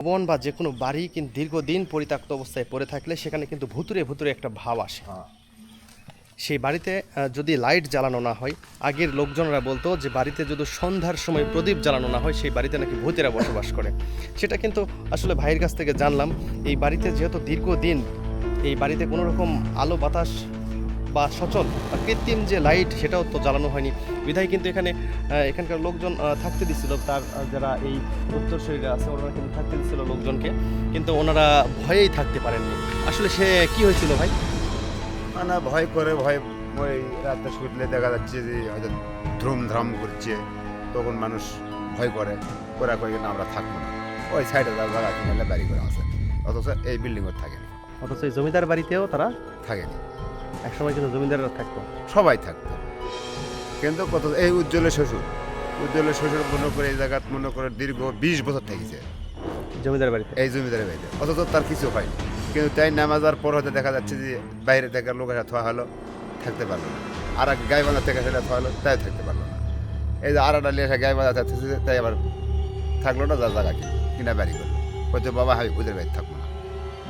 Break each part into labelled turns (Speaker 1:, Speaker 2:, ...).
Speaker 1: ভবন বা যে কোনো বাড়ি কিন্তু দীর্ঘদিন পরিত্যক্ত অবস্থায় পড়ে থাকলে সেখানে কিন্তু ভুতুরে ভুতুরে একটা ভাব আসে। সেই বাড়িতে যদি লাইট জ্বালানো না হয় আগের লোকজনরা বলতো যে বাড়িতে যদি সন্ধ্যার সময় প্রদীপ জ্বালানো না হয় সেই বাড়িতে নাকি ভূতেরা বসবাস করে। সেটা কিন্তু আসলে ভাইয়ের কাছ থেকে জানলাম। এই বাড়িতে যেহেতু দীর্ঘদিন এই বাড়িতে কোনো রকম আলো বাতাস বা সচল বা কৃত্রিম যে লাইট সেটাও তো জ্বালানো হয়নি। বিধায় কিন্তু এখানে এখানকার লোকজন থাকতে দিচ্ছিল তার যারা এই উত্তরসূরিরা আছে ওনারা কিন্তু থাকতে দিচ্ছিল লোকজনকে। কিন্তু ওনারা ভয়েই থাকতে পারেননি। আসলে সে কি হয়েছিল ভাই?
Speaker 2: না ভয় করে ভয় ওই রাতে শুটলে দেখা যাচ্ছে যে হয়তো ধ্রুম ধ্রাম করছে। তখন মানুষ ভয় করে। ওরা কয়ে না আমরা থাকব না। ওই সাইডে জায়গা বাড়ি করে আছে অথচ এই বিল্ডিংও থাকেনি।
Speaker 1: অথচ এই জমিদার বাড়িতেও তারা
Speaker 2: থাকেনি।
Speaker 1: একসময় কিন্তু জমিদাররা থাকতো।
Speaker 2: সবাই থাকতো। কিন্তু কত এই উজ্জ্বলের শ্বশুর উজ্জ্বলের শ্বশুর মনে করে এই জায়গা মনে করে দীর্ঘ বিশ বছর থেকেছে।
Speaker 1: জমিদার বাড়িতে?
Speaker 2: এই জমিদারের বাড়িতে। অথচ তার কিছু হয়নি কিন্তু তাই নামাজার পর হয়তো দেখা যাচ্ছে যে বাইরে থেকে লোক এসে থোয়া হলো থাকতে পারল না। আর এক গায়ে বাঁধা থেকে সেটা থোয়া হলো তাই থাকতে পারল না। এই যে আর একটা এসে গায়ে বাঁধা থাকতেছে তাই আবার থাকল না যার জায়গা কি কিনা বাড়ি করল। হয়তো বাবা আমি ওদের বাড়ি থাকব না।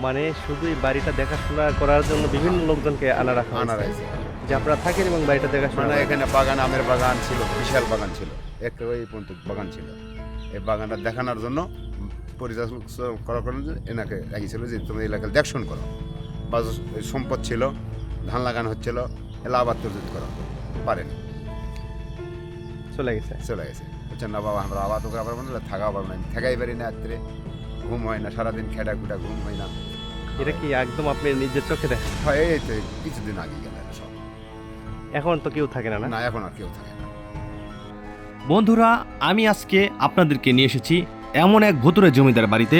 Speaker 1: মানে শুধু এই বাড়িটা দেখাশোনা করার জন্য বিভিন্ন লোকজনকে আনা রাখা
Speaker 2: আনা। রয়েছে
Speaker 1: যে আপনারা থাকেন এবং বাড়িটা দেখাশোনা
Speaker 2: মানে এখানে বাগান আমের বাগান ছিল বিশাল বাগান ছিল। একটা ওই পর্যন্ত বাগান ছিল। এই বাগানটা দেখানোর জন্য পরিচালক করার জন্য এনাকে রাখিছিল যে তুমি এলাকায় দেখশন করো। বা সম্পদ ছিল ধান লাগানো হচ্ছিল এলা আবার তরজুত করো। পারেনি।
Speaker 1: চলে গেছে।
Speaker 2: চলে গেছে। বলছেন না বাবা আমরা আবার তোকে আবার বললে থাকা পারব না। থাকাই পারি না রাত্রে। ঘুম হয় না সারাদিন খেটা খুটা ঘুম হয় না।
Speaker 1: এটা কি একদম আপনি নিজের চোখে দেখেন?
Speaker 2: হয় এই তো কিছুদিন আগে গেল এটা সব।
Speaker 1: এখন তো কেউ থাকে না না?
Speaker 2: না এখন আর কেউ থাকে না।
Speaker 3: বন্ধুরা আমি আজকে আপনাদেরকে নিয়ে এসেছি এমন এক ভুতুরে জমিদার বাড়িতে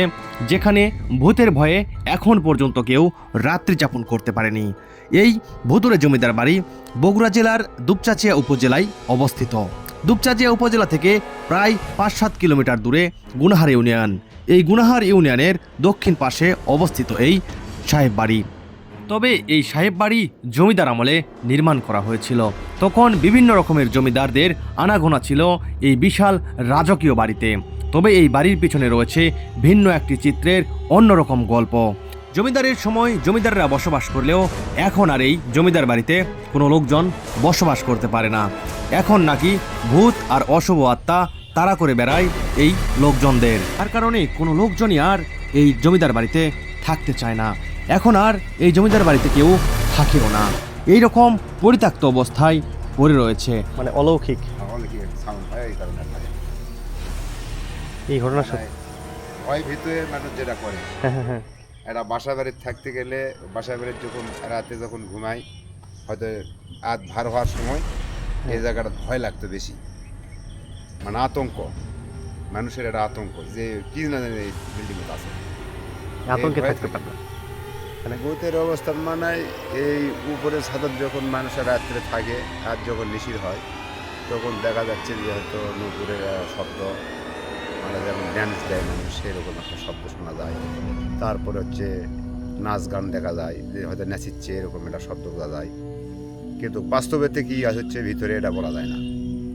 Speaker 3: যেখানে ভূতের ভয়ে এখন পর্যন্ত কেউ রাত্রি যাপন করতে পারেনি। এই ভুতুরে জমিদার বাড়ি বগুড়া জেলার দুপচাচিয়া উপজেলায় অবস্থিত। দুপচাচিয়া উপজেলা থেকে প্রায় পাঁচ সাত কিলোমিটার দূরে গুনাহার ইউনিয়ন। এই গুনাহার ইউনিয়নের দক্ষিণ পাশে অবস্থিত এই সাহেব বাড়ি। তবে এই সাহেব বাড়ি জমিদার আমলে নির্মাণ করা হয়েছিল। তখন বিভিন্ন রকমের জমিদারদের আনাগোনা ছিল এই বিশাল রাজকীয় বাড়িতে। তবে এই বাড়ির পিছনে রয়েছে ভিন্ন একটি চিত্রের অন্যরকম গল্প। জমিদারের সময় জমিদাররা বসবাস করলেও এখন আর এই জমিদার বাড়িতে কোনো লোকজন বসবাস করতে পারে না। এখন নাকি ভূত আর অশুভ আত্মা তাড়া করে বেড়ায় এই লোকজনদের। তার কারণে কোনো লোকজনই আর এই জমিদার বাড়িতে থাকতে চায় না। এখন আর এই জমিদার বাড়িতে কেউ থাকেও না। এই রকম পরিত্যক্ত অবস্থায় পড়ে রয়েছে।
Speaker 1: মানে অলৌকিক।
Speaker 2: হয় এই কারণে থাকে।
Speaker 1: এই ঘটনা সত্যি?
Speaker 2: ভয় ভিতরে মানুষ যেটা করে।
Speaker 1: হ্যাঁ হ্যাঁ। হ্যাঁ
Speaker 2: একটা বাসা বাড়ির থাকতে গেলে বাসা বাড়ির যখন রাতে যখন ঘুমাই হয়তো আধ ভার হওয়ার সময় এই জায়গাটা ভয় লাগতো বেশি। মানে আতঙ্ক। মানুষের একটা আতঙ্ক যে কি না জানি এই বিল্ডিংয়ে আছে।
Speaker 1: আতঙ্কে থাকতে
Speaker 2: মানে ভূতের অবস্থান মানে এই উপরে ছাদত যখন মানুষের রাত্রে থাকে আর যখন নিশির হয় তখন দেখা যাচ্ছে যে হয়তো নুপুরের শব্দ। মানে যেমন ড্যান্স দেয় মানুষ সেরকম একটা শব্দ শোনা যায়। তারপরে হচ্ছে নাচ গান দেখা যায় যে হয়তো নাচিচ্ছে এরকম একটা শব্দ বোঝা যায়। কিন্তু বাস্তবেতে কি হচ্ছে ভিতরে এটা বলা যায় না।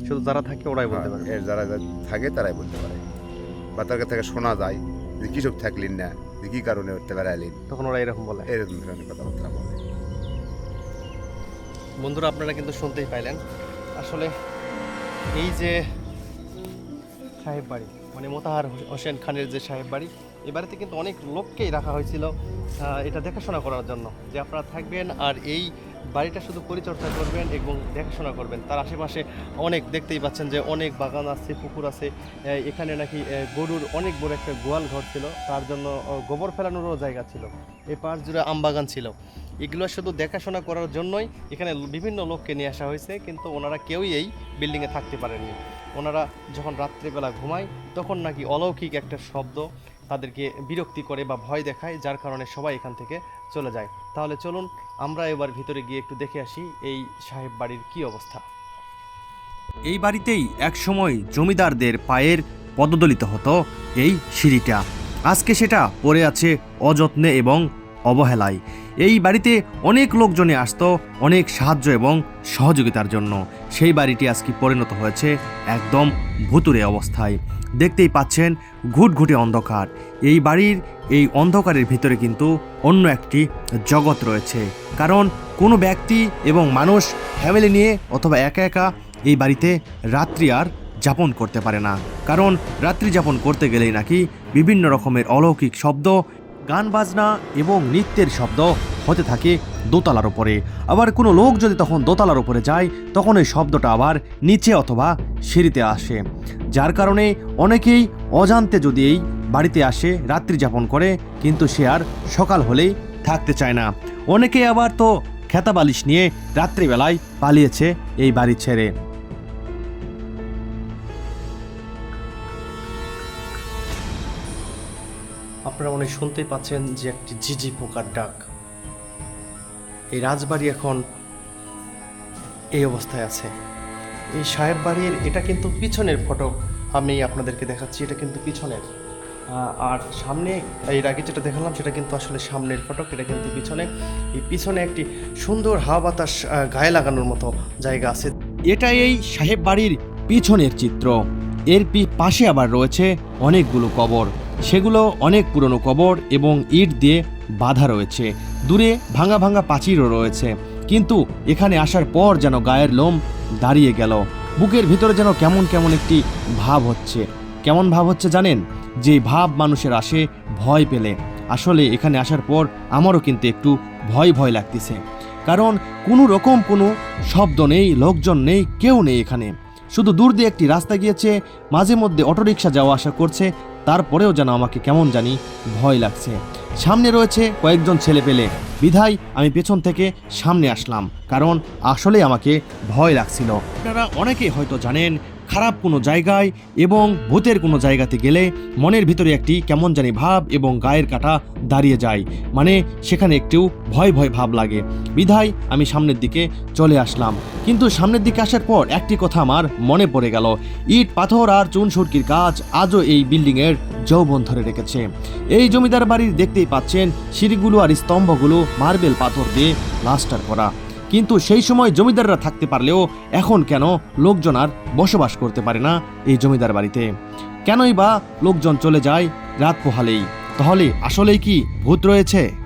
Speaker 1: শুধু যারা থাকে ওরাই বলতে
Speaker 2: হ্যাঁ,
Speaker 1: পারে।
Speaker 2: এর যারা থাকে তারাই বলতে পারে। বা তার থেকে শোনা যায় যে কৃষক থাকলেন না যে কী কারণে উঠতে বেড়াইলেন।
Speaker 1: তখন ওরা এরকম বলে।
Speaker 2: এরকম ধরনের কথাবার্তা বলে।
Speaker 1: বন্ধুরা আপনারা কিন্তু শুনতেই পাইলেন। আসলে এই যে সাহেব বাড়ি মানে মোতাহার হোসেন খানের যে সাহেব বাড়ি, এ বাড়িতে কিন্তু অনেক লোককেই রাখা হয়েছিল এটা দেখাশোনা করার জন্য যে আপনারা থাকবেন আর এই বাড়িটা শুধু পরিচর্যা করবেন এবং দেখাশোনা করবেন। তার আশেপাশে অনেক দেখতেই পাচ্ছেন যে অনেক বাগান আছে, পুকুর আছে। এখানে নাকি গরুর অনেক বড় একটা গোয়াল ঘর ছিল। তার জন্য গোবর ফেলানোরও জায়গা ছিল। এই পাশ জুড়ে আম বাগান ছিল। এগুলো শুধু দেখাশোনা করার জন্যই এখানে বিভিন্ন লোককে নিয়ে আসা হয়েছে, কিন্তু ওনারা কেউই এই বিল্ডিংয়ে থাকতে পারেননি। ওনারা যখন রাত্রেবেলা ঘুমায়, তখন নাকি অলৌকিক একটা শব্দ তাদেরকে বিরক্তি করে বা ভয় দেখায়, যার কারণে সবাই এখান থেকে চলে যায়। তাহলে চলুন, আমরা এবার ভিতরে গিয়ে একটু দেখে আসি এই সাহেব বাড়ির কি অবস্থা।
Speaker 3: এই বাড়িতেই একসময় জমিদারদের পায়ের পদদলিত হতো এই সিঁড়িটা। আজকে সেটা পড়ে আছে অযত্নে এবং অবহেলায়। এই বাড়িতে অনেক লোকজনে আসতো, অনেক সাহায্য এবং সহযোগিতার জন্য। সেই বাড়িটি আজকে পরিণত হয়েছে একদম ভুতুরে অবস্থায়। দেখতেই পাচ্ছেন ঘুটঘুটে অন্ধকার। এই বাড়ির এই অন্ধকারের ভিতরে কিন্তু অন্য একটি জগৎ রয়েছে। কারণ কোনো ব্যক্তি এবং মানুষ ফ্যামিলি নিয়ে অথবা একা একা এই বাড়িতে রাত্রি আর যাপন করতে পারে না। কারণ রাত্রি যাপন করতে গেলেই নাকি বিভিন্ন রকমের অলৌকিক শব্দ গান, বাজনা এবং নৃত্যের শব্দ হতে থাকে দোতলার ওপরে আবার কোনো লোক যদি তখন দোতলার ওপরে যায়, তখন ওই শব্দটা আবার নিচে অথবা সিঁড়িতে আসে। যার কারণে অনেকেই অজান্তে যদি এই বাড়িতে আসে, রাত্রি যাপন করে, কিন্তু সে আর সকাল হলেই থাকতে চায় না। অনেকেই আবার তো খেতা বালিশ নিয়ে রাত্রিবেলায় পালিয়েছে এই বাড়ি ছেড়ে।
Speaker 1: আপনারা অনেক শুনতেই পাচ্ছেন যে একটি ঝিঝি পোকার ডাক। এই রাজবাড়ি এখন এই অবস্থায় আছে। এই সাহেব বাড়ির এটা কিন্তু পিছনের ফটো আমি আপনাদেরকে দেখাচ্ছি, এটা কিন্তু পিছনের। আর সামনে এর আগে যেটা দেখালাম, সেটা কিন্তু আসলে সামনের ফটক, এটা কিন্তু পিছনে। এই পিছনে একটি সুন্দর হাওয়া বাতাস গায়ে লাগানোর মতো জায়গা আছে।
Speaker 3: এটা এই সাহেব বাড়ির পিছনের চিত্র। এর পাশে আবার রয়েছে অনেকগুলো কবর। সেগুলো অনেক পুরনো কবর এবং ইট দিয়ে বাঁধা রয়েছে। দূরে ভাঙা ভাঙা প্রাচীরও রয়েছে। কিন্তু এখানে আসার পর যেন গায়ের লোম দাঁড়িয়ে গেল। বুকের ভিতরে যেন কেমন কেমন একটি ভাব হচ্ছে। কেমন ভাব হচ্ছে জানেন? যে ভাব মানুষের আসে, ভয় পেলে। আসলে এখানে আসার পর আমারও কিন্তু একটু ভয় ভয় লাগতেছে। কারণ কোনো রকম কোনো শব্দ নেই, লোকজন নেই, কেউ নেই এখানে। শুধু দূর দিয়ে একটি রাস্তা গিয়েছে, মাঝে মধ্যে অটোরিকশা যাওয়া আসা করছে তারপরেও যেন আমাকে কেমন জানি ভয় লাগছে। সামনে রয়েছে কয়েকজন ছেলে পেলে। বিধায় আমি পেছন থেকে সামনে আসলাম, কারণ আসলে আমাকে ভয় লাগছিল। আপনারা অনেকেই হয়তো জানেন খারাপ কোনো জায়গায় এবং ভূতের কোনো জায়গাতে গেলে মনের ভিতরে একটি কেমন জানি ভাব এবং গায়ের কাটা দাঁড়িয়ে যায়। মানে সেখানে একটু ভয় ভয় ভাব লাগে। বিধায় আমি সামনের দিকে চলে আসলাম। কিন্তু সামনের দিকে আসার পর একটি কথা আমার মনে পড়ে গেল। ইট, পাথর আর চুন সুরকির কাজ আজও এই বিল্ডিংয়ের যৌবন ধরে রেখেছে। এই জমিদার বাড়ির দেখতেই পাচ্ছেন সিঁড়িগুলো আর স্তম্ভগুলো মার্বেল পাথর দিয়ে প্লাস্টার করা। কিন্তু সেই সময় জমিদাররা থাকতে পারলেও এখন কেন লোকজন আর বসবাস করতে পারে না এই জমিদার বাড়িতে? কেনই বা লোকজন চলে যায় রাত পোহালেই? তাহলে আসলেই কি ভূত রয়েছে?